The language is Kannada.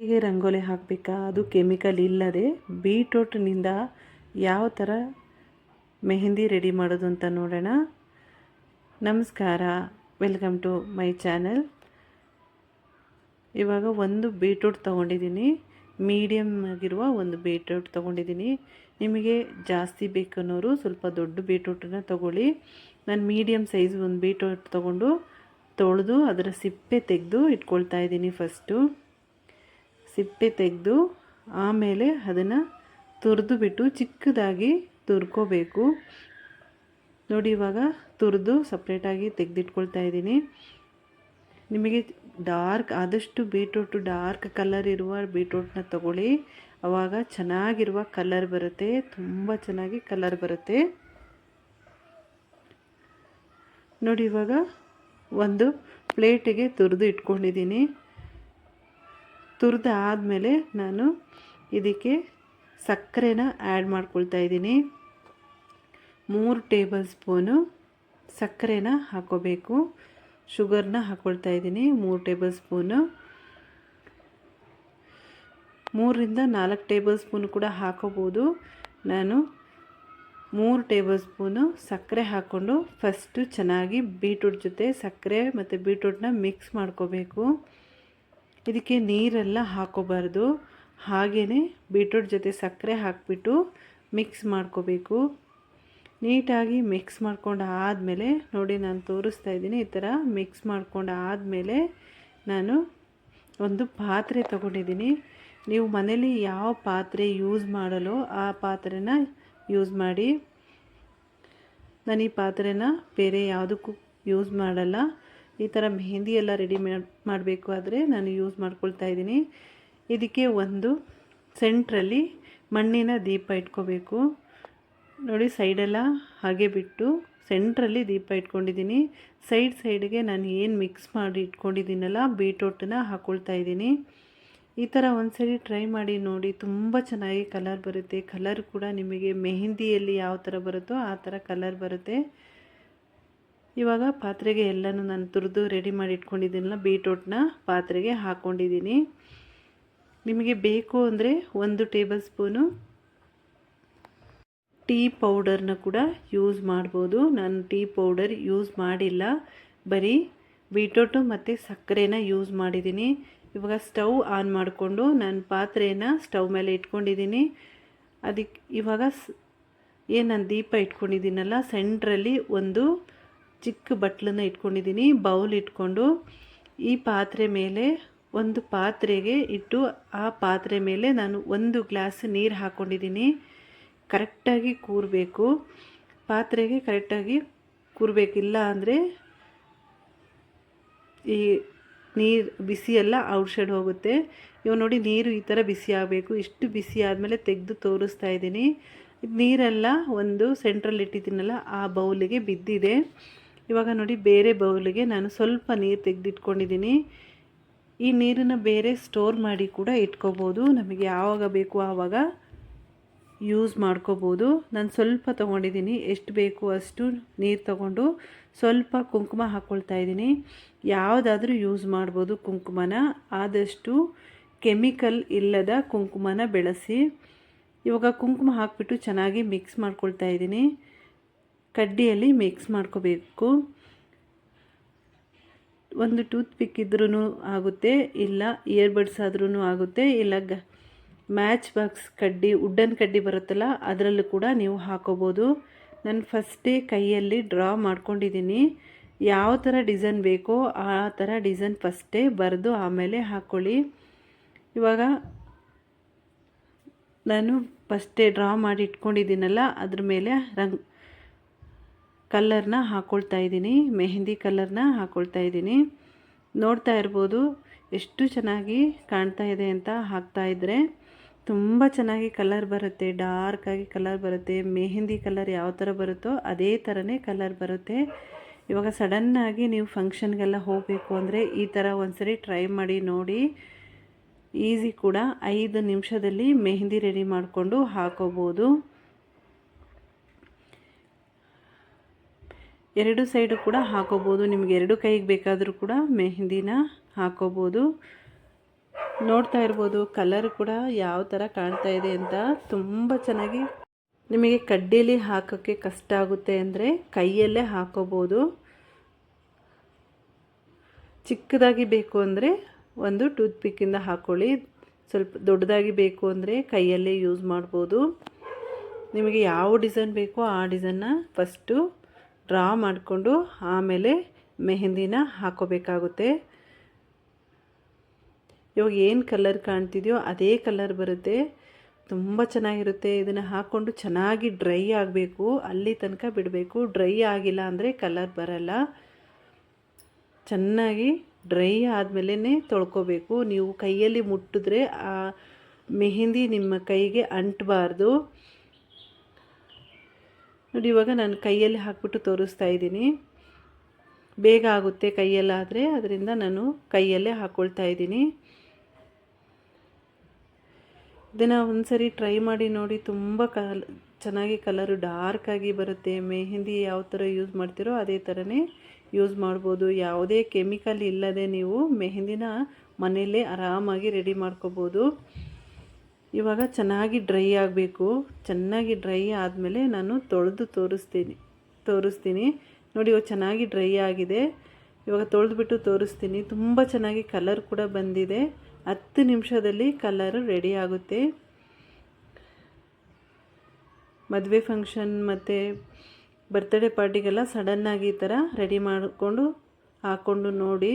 ಹೀಗೆ ರಂಗೋಲಿ ಹಾಕಬೇಕಾ? ಅದು ಕೆಮಿಕಲ್ ಇಲ್ಲದೆ ಬೀಟ್ರೂಟ್ನಿಂದ ಯಾವ ಥರ ಮೆಹಂದಿ ರೆಡಿ ಮಾಡೋದು ಅಂತ ನೋಡೋಣ. ನಮಸ್ಕಾರ, ವೆಲ್ಕಮ್ ಟು ಮೈ ಚಾನಲ್. ಇವಾಗ ಒಂದು ಬೀಟ್ರೂಟ್ ತೊಗೊಂಡಿದ್ದೀನಿ. ಮೀಡಿಯಮ್ ಆಗಿರುವ ಒಂದು ಬೀಟ್ರೂಟ್ ತೊಗೊಂಡಿದ್ದೀನಿ. ನಿಮಗೆ ಜಾಸ್ತಿ ಬೇಕನ್ನೋರು ಸ್ವಲ್ಪ ದೊಡ್ಡ ಬೀಟ್ರೂಟನ್ನು ತೊಗೊಳ್ಳಿ. ನಾನು ಮೀಡಿಯಮ್ ಸೈಜ್ ಒಂದು ಬೀಟ್ರೂಟ್ ತೊಗೊಂಡು ತೊಳೆದು ಅದರ ಸಿಪ್ಪೆ ತೆಗೆದು ಇಟ್ಕೊಳ್ತಾ ಇದ್ದೀನಿ ಫಸ್ಟು. ಸಿಪ್ಪೆ ತೆಗೆದು ಆಮೇಲೆ ಅದನ್ನು ತುರಿದು ಬಿಟ್ಟು ಚಿಕ್ಕದಾಗಿ ತುರ್ಕೋಬೇಕು. ನೋಡಿ, ಇವಾಗ ತುರಿದು ಸಪ್ರೇಟಾಗಿ ತೆಗೆದಿಟ್ಕೊಳ್ತಾ ಇದ್ದೀನಿ. ನಿಮಗೆ ಡಾರ್ಕ್ ಆದಷ್ಟು ಬೀಟ್ರೂಟು ಡಾರ್ಕ್ ಕಲರ್ ಇರುವ ಬೀಟ್ರೂಟ್ನ ತಗೊಳ್ಳಿ. ಆವಾಗ ಚೆನ್ನಾಗಿರುವ ಕಲರ್ ಬರುತ್ತೆ, ತುಂಬ ಚೆನ್ನಾಗಿ ಕಲರ್ ಬರುತ್ತೆ. ನೋಡಿ, ಇವಾಗ ಒಂದು ಪ್ಲೇಟಿಗೆ ತುರಿದು ಇಟ್ಕೊಂಡಿದ್ದೀನಿ. ತುರಿದು ಆದಮೇಲೆ ನಾನು ಇದಕ್ಕೆ ಸಕ್ಕರೆನ ಆ್ಯಡ್ ಮಾಡ್ಕೊಳ್ತಾ ಇದ್ದೀನಿ. ಮೂರು ಟೇಬಲ್ ಸ್ಪೂನು ಸಕ್ಕರೆನ ಹಾಕೋಬೇಕು. ಶುಗರ್ನ ಹಾಕ್ಕೊಳ್ತಾ ಇದ್ದೀನಿ ಮೂರು ಟೇಬಲ್ ಸ್ಪೂನು. ಮೂರರಿಂದ ನಾಲ್ಕು ಟೇಬಲ್ ಸ್ಪೂನ್ ಕೂಡ ಹಾಕೋಬೋದು. ನಾನು ಮೂರು ಟೇಬಲ್ ಸ್ಪೂನು ಸಕ್ಕರೆ ಹಾಕ್ಕೊಂಡು ಫಸ್ಟು ಚೆನ್ನಾಗಿ ಬೀಟ್ರೂಟ್ ಜೊತೆ ಸಕ್ಕರೆ ಮತ್ತು ಬೀಟ್ರೂಟ್ನ ಮಿಕ್ಸ್ ಮಾಡ್ಕೋಬೇಕು. ಇದಕ್ಕೆ ನೀರೆಲ್ಲ ಹಾಕೋಬಾರ್ದು. ಹಾಗೆಯೇ ಬೀಟ್ರೂಟ್ ಜೊತೆ ಸಕ್ಕರೆ ಹಾಕಿಬಿಟ್ಟು ಮಿಕ್ಸ್ ಮಾಡ್ಕೋಬೇಕು. ನೀಟಾಗಿ ಮಿಕ್ಸ್ ಮಾಡ್ಕೊಂಡು ಆದಮೇಲೆ ನೋಡಿ ನಾನು ತೋರಿಸ್ತಾ ಇದ್ದೀನಿ, ಈ ಥರ ಮಿಕ್ಸ್ ಮಾಡ್ಕೊಂಡು ಆದಮೇಲೆ ನಾನು ಒಂದು ಪಾತ್ರೆ ತೊಗೊಂಡಿದ್ದೀನಿ. ನೀವು ಮನೇಲಿ ಯಾವ ಪಾತ್ರೆ ಯೂಸ್ ಮಾಡಲು ಆ ಪಾತ್ರೆನ ಯೂಸ್ ಮಾಡಿ. ನಾನು ಈ ಪಾತ್ರೆನ ಬೇರೆ ಯಾವುದಕ್ಕೂ ಯೂಸ್ ಮಾಡಲ್ಲ. ಈ ಥರ ಮೆಹಂದಿ ಎಲ್ಲ ರೆಡಿ ಮಾಡಬೇಕು ಆದರೆ ನಾನು ಯೂಸ್ ಮಾಡ್ಕೊಳ್ತಾ ಇದ್ದೀನಿ. ಇದಕ್ಕೆ ಒಂದು ಸೆಂಟ್ರಲ್ಲಿ ಮಣ್ಣಿನ ದೀಪ ಇಟ್ಕೋಬೇಕು. ನೋಡಿ ಸೈಡೆಲ್ಲ ಹಾಗೆ ಬಿಟ್ಟು ಸೆಂಟ್ರಲ್ಲಿ ದೀಪ ಇಟ್ಕೊಂಡಿದ್ದೀನಿ. ಸೈಡ್ ಸೈಡ್ಗೆ ನಾನು ಏನು ಮಿಕ್ಸ್ ಮಾಡಿ ಇಟ್ಕೊಂಡಿದ್ದೀನಲ್ಲ ಬೀಟ್ರೋಟನ್ನ ಹಾಕ್ಕೊಳ್ತಾ ಇದ್ದೀನಿ. ಈ ಥರ ಒಂದ್ಸರಿ ಟ್ರೈ ಮಾಡಿ ನೋಡಿ ತುಂಬ ಚೆನ್ನಾಗಿ ಕಲರ್ ಬರುತ್ತೆ. ಕಲರ್ ಕೂಡ ನಿಮಗೆ ಮೆಹಂದಿಯಲ್ಲಿ ಯಾವ ಥರ ಬರುತ್ತೋ ಆ ಥರ ಕಲರ್ ಬರುತ್ತೆ. ಇವಾಗ ಪಾತ್ರೆಗೆ ಎಲ್ಲನೂ ನಾನು ತುರಿದು ರೆಡಿ ಮಾಡಿ ಇಟ್ಕೊಂಡಿದ್ದೀನಲ್ಲ ಬೀಟ್ರೋಟ್ನ ಪಾತ್ರೆಗೆ ಹಾಕ್ಕೊಂಡಿದ್ದೀನಿ ನಿಮಗೆ ಬೇಕು ಅಂದರೆ ಒಂದು ಟೇಬಲ್ ಸ್ಪೂನು ಟೀ ಪೌಡರ್ನ ಕೂಡ ಯೂಸ್ ಮಾಡ್ಬೋದು. ನಾನು ಟೀ ಪೌಡರ್ ಯೂಸ್ ಮಾಡಿಲ್ಲ. ಬರೀ ಬೀಟ್ರೋಟು ಮತ್ತು ಸಕ್ಕರೆನ ಯೂಸ್ ಮಾಡಿದ್ದೀನಿ. ಇವಾಗ ಸ್ಟವ್ ಆನ್ ಮಾಡಿಕೊಂಡು ನಾನು ಪಾತ್ರೆನ ಸ್ಟವ್ ಮೇಲೆ ಇಟ್ಕೊಂಡಿದ್ದೀನಿ. ಅದಕ್ಕೆ ಇವಾಗ ಏನು ನಾನು ದೀಪ ಇಟ್ಕೊಂಡಿದ್ದೀನಲ್ಲ ಸೆಂಟ್ರಲ್ಲಿ ಒಂದು ಚಿಕ್ಕ ಬಟ್ಲನ್ನ ಇಟ್ಕೊಂಡಿದ್ದೀನಿ, ಬೌಲ್ ಇಟ್ಕೊಂಡು ಈ ಪಾತ್ರೆ ಮೇಲೆ ಒಂದು ಪಾತ್ರೆಗೆ ಇಟ್ಟು ಆ ಪಾತ್ರೆ ಮೇಲೆ ನಾನು ಒಂದು ಗ್ಲಾಸ್ ನೀರು ಹಾಕ್ಕೊಂಡಿದ್ದೀನಿ ಕರೆಕ್ಟಾಗಿ ಕೂರಬೇಕು. ಪಾತ್ರೆಗೆ ಕರೆಕ್ಟಾಗಿ ಕೂರಬೇಕಿಲ್ಲ ಅಂದರೆ ಈ ನೀರು ಬಿಸಿಯೆಲ್ಲ ಔಟ್ಸೈಡ್ ಹೋಗುತ್ತೆ. ಇವಾಗ ನೋಡಿ ನೀರು ಈ ಥರ ಬಿಸಿ ಆಗಬೇಕು. ಇಷ್ಟು ಬಿಸಿ ಆದಮೇಲೆ ತೆಗೆದು ತೋರಿಸ್ತಾ ಇದ್ದೀನಿ. ನೀರೆಲ್ಲ ಒಂದು ಸೆಂಟ್ರಲ್ಲಿ ಇಟ್ಟಿದ್ದೀನಲ್ಲ, ಆ ಬೌಲಿಗೆ ಬಿದ್ದಿದೆ. ಇವಾಗ ನೋಡಿ ಬೇರೆ ಬೌಲಿಗೆ ನಾನು ಸ್ವಲ್ಪ ನೀರು ತೆಗೆದಿಟ್ಕೊಂಡಿದ್ದೀನಿ. ಈ ನೀರನ್ನು ಬೇರೆ ಸ್ಟೋರ್ ಮಾಡಿ ಕೂಡ ಇಟ್ಕೋಬೋದು. ನಮಗೆ ಯಾವಾಗ ಬೇಕು ಆವಾಗ ಯೂಸ್ ಮಾಡ್ಕೋಬೋದು. ನಾನು ಸ್ವಲ್ಪ ತೊಗೊಂಡಿದ್ದೀನಿ. ಎಷ್ಟು ಬೇಕು ಅಷ್ಟು ನೀರು ತಗೊಂಡು ಸ್ವಲ್ಪ ಕುಂಕುಮ ಹಾಕ್ಕೊಳ್ತಾ ಇದ್ದೀನಿ. ಯಾವುದಾದ್ರೂ ಯೂಸ್ ಮಾಡ್ಬೋದು ಕುಂಕುಮನ. ಆದಷ್ಟು ಕೆಮಿಕಲ್ ಇಲ್ಲದ ಕುಂಕುಮನ ಬೆಳೆಸಿ. ಇವಾಗ ಕುಂಕುಮ ಹಾಕಿಬಿಟ್ಟು ಚೆನ್ನಾಗಿ ಮಿಕ್ಸ್ ಮಾಡ್ಕೊಳ್ತಾ ಇದ್ದೀನಿ. ಕಡ್ಡಿಯಲ್ಲಿ ಮಿಕ್ಸ್ ಮಾಡ್ಕೋಬೇಕು. ಒಂದು ಟೂತ್ ಪಿಕ್ ಇದ್ರೂ ಆಗುತ್ತೆ, ಇಲ್ಲ ಇಯರ್ಬಡ್ಸ್ ಆದ್ರೂ ಆಗುತ್ತೆ, ಇಲ್ಲ ಗ ಮ್ಯಾಚ್ ಬಾಕ್ಸ್ ಕಡ್ಡಿ ವುಡ್ಡನ್ ಕಡ್ಡಿ ಬರುತ್ತಲ್ಲ, ಅದರಲ್ಲೂ ಕೂಡ ನೀವು ಹಾಕೋಬೋದು. ನಾನು ಫಸ್ಟೇ ಕೈಯಲ್ಲಿ ಡ್ರಾ ಮಾಡ್ಕೊಂಡಿದ್ದೀನಿ ಯಾವ ಥರ ಡಿಸೈನ್ ಬೇಕೋ ಆ ಥರ ಡಿಸೈನ್ ಫಸ್ಟೇ ಬರೆದು ಆಮೇಲೆ ಹಾಕ್ಕೊಳ್ಳಿ ಇವಾಗ ನಾನು ಫಸ್ಟೇ ಡ್ರಾ ಮಾಡಿ ಇಟ್ಕೊಂಡಿದ್ದೀನಲ್ಲ, ಅದ್ರ ಮೇಲೆ ರಂಗ್ ಕಲ್ಲರ್ನ ಹಾಕ್ಕೊಳ್ತಾ ಇದ್ದೀನಿ, ಮೆಹಂದಿ ಕಲ್ಲರ್ನ ಹಾಕ್ಕೊಳ್ತಾ ಇದ್ದೀನಿ. ನೋಡ್ತಾ ಇರ್ಬೋದು, ಎಷ್ಟು ಚೆನ್ನಾಗಿ ಕಾಣ್ತಾ ಇದೆ ಅಂತ ಹಾಕ್ತಾ ಇದ್ದರೆ ತುಂಬ ಚೆನ್ನಾಗಿ ಕಲರ್ ಬರುತ್ತೆ ಡಾರ್ಕಾಗಿ ಕಲರ್ ಬರುತ್ತೆ, ಮೆಹಂದಿ ಕಲರ್ ಯಾವ ಥರ ಬರುತ್ತೋ ಅದೇ ಥರನೇ ಕಲರ್ ಬರುತ್ತೆ. ಇವಾಗ ಸಡನ್ನಾಗಿ ನೀವು ಫಂಕ್ಷನ್ಗೆಲ್ಲ ಹೋಗಬೇಕು ಅಂದರೆ ಈ ಥರ ಒಂದ್ಸರಿ ಟ್ರೈ ಮಾಡಿ ನೋಡಿ. ಈಸಿ ಕೂಡ ಐದು ನಿಮಿಷದಲ್ಲಿ ಮೆಹಂದಿ ರೆಡಿ ಮಾಡಿಕೊಂಡು ಹಾಕೋಬೋದು. ಎರಡು ಸೈಡು ಕೂಡ ಹಾಕೋಬೋದು. ನಿಮಗೆ ಎರಡು ಕೈಗೆ ಬೇಕಾದರೂ ಕೂಡ ಮೆಹಂದಿನ ಹಾಕೋಬೋದು. ನೋಡ್ತಾ ಇರ್ಬೋದು ಕಲರ್ ಕೂಡ ಯಾವ ಥರ ಕಾಣ್ತಾ ಇದೆ ಅಂತ ತುಂಬ ಚೆನ್ನಾಗಿ ನಿಮಗೆ ಕಡ್ಡಿಯಲ್ಲಿ ಹಾಕೋಕ್ಕೆ ಕಷ್ಟ ಆಗುತ್ತೆ ಅಂದರೆ ಕೈಯಲ್ಲೇ ಹಾಕೋಬೋದು. ಚಿಕ್ಕದಾಗಿ ಬೇಕು ಅಂದರೆ ಒಂದು ಟೂತ್ ಪಿಕ್ಕಿಂದ ಹಾಕ್ಕೊಳ್ಳಿ ಸ್ವಲ್ಪ ದೊಡ್ಡದಾಗಿ ಬೇಕು ಅಂದರೆ ಕೈಯಲ್ಲೇ ಯೂಸ್ ಮಾಡ್ಬೋದು. ನಿಮಗೆ ಯಾವ ಡಿಸೈನ್ ಬೇಕೋ ಆ ಡಿಸೈನ್ನ ಫಸ್ಟು ಡ್ರಾ ಮಾಡಿಕೊಂಡು ಆಮೇಲೆ ಮೆಹಂದಿನ ಹಾಕೋಬೇಕಾಗುತ್ತೆ. ಇವಾಗ ಏನು ಕಲರ್ ಕಾಣ್ತಿದೆಯೋ ಅದೇ ಕಲರ್ ಬರುತ್ತೆ. ತುಂಬ ಚೆನ್ನಾಗಿರುತ್ತೆ. ಇದನ್ನು ಹಾಕ್ಕೊಂಡು ಚೆನ್ನಾಗಿ ಡ್ರೈ ಆಗಬೇಕು. ಅಲ್ಲಿ ತನಕ ಬಿಡಬೇಕು. ಡ್ರೈ ಆಗಿಲ್ಲ ಅಂದರೆ ಕಲರ್ ಬರಲ್ಲ. ಚೆನ್ನಾಗಿ ಡ್ರೈ ಆದಮೇಲೆ ತೊಳ್ಕೊಬೇಕು. ನೀವು ಕೈಯಲ್ಲಿ ಮುಟ್ಟಿದ್ರೆ ಆ ಮೆಹಂದಿ ನಿಮ್ಮ ಕೈಗೆ ಅಂಟಬಾರ್ದು. ನೋಡಿ, ಇವಾಗ ನಾನು ಕೈಯಲ್ಲಿ ಹಾಕ್ಬಿಟ್ಟು ತೋರಿಸ್ತಾ ಇದ್ದೀನಿ. ಬೇಗ ಆಗುತ್ತೆ ಕೈಯಲ್ಲಾದರೆ, ಅದರಿಂದ ನಾನು ಕೈಯಲ್ಲೇ ಹಾಕ್ಕೊಳ್ತಾ ಇದ್ದೀನಿ. ಇದನ್ನು ಒಂದ್ಸರಿ ಟ್ರೈ ಮಾಡಿ ನೋಡಿ, ತುಂಬ ಕಲ್, ಚೆನ್ನಾಗಿ ಕಲರು ಡಾರ್ಕಾಗಿ ಬರುತ್ತೆ. ಮೆಹಂದಿ ಯಾವ ಥರ ಯೂಸ್ ಮಾಡ್ತೀರೋ ಅದೇ ಥರನೇ ಯೂಸ್ ಮಾಡ್ಬೋದು. ಯಾವುದೇ ಕೆಮಿಕಲ್ ಇಲ್ಲದೆ ನೀವು ಮೆಹಂದಿನ ಮನೆಯಲ್ಲೇ ಆರಾಮಾಗಿ ರೆಡಿ ಮಾಡ್ಕೋಬೋದು. ಇವಾಗ ಚೆನ್ನಾಗಿ ಡ್ರೈ ಆಗಬೇಕು. ಚೆನ್ನಾಗಿ ಡ್ರೈ ಆದಮೇಲೆ ನಾನು ತೊಳೆದು ತೋರಿಸ್ತೀನಿ. ತೋರಿಸ್ತೀನಿ. ನೋಡಿ, ಇವಾಗ ಚೆನ್ನಾಗಿ ಡ್ರೈ ಆಗಿದೆ. ಇವಾಗ ತೊಳೆದ್ಬಿಟ್ಟು ತೋರಿಸ್ತೀನಿ. ತುಂಬ ಚೆನ್ನಾಗಿ ಕಲರ್ ಕೂಡ ಬಂದಿದೆ. ಹತ್ತು ನಿಮಿಷದಲ್ಲಿ ಕಲರು ರೆಡಿ ಆಗುತ್ತೆ. ಮದುವೆ ಫಂಕ್ಷನ್ ಮತ್ತು ಬರ್ತ್ಡೇ ಪಾರ್ಟಿಗೆಲ್ಲ ಸಡನ್ನಾಗಿ ಈ ಥರ ರೆಡಿ ಮಾಡಿಕೊಂಡು ಹಾಕ್ಕೊಂಡು ನೋಡಿ.